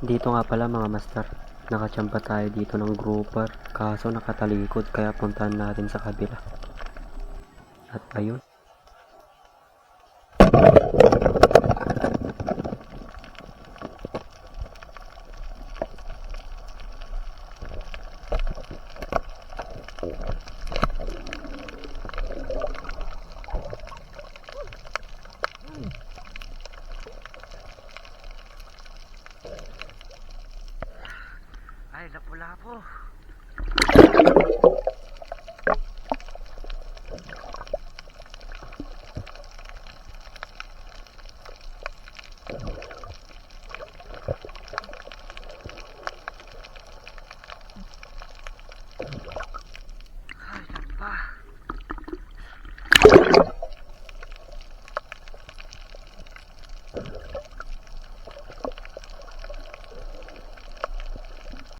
Dito nga pala mga master, nakachamba tayo dito ng grouper, kaso nakatalikod kaya puntahan natin sa kabila. At ayun. Ay, lapu-lapu.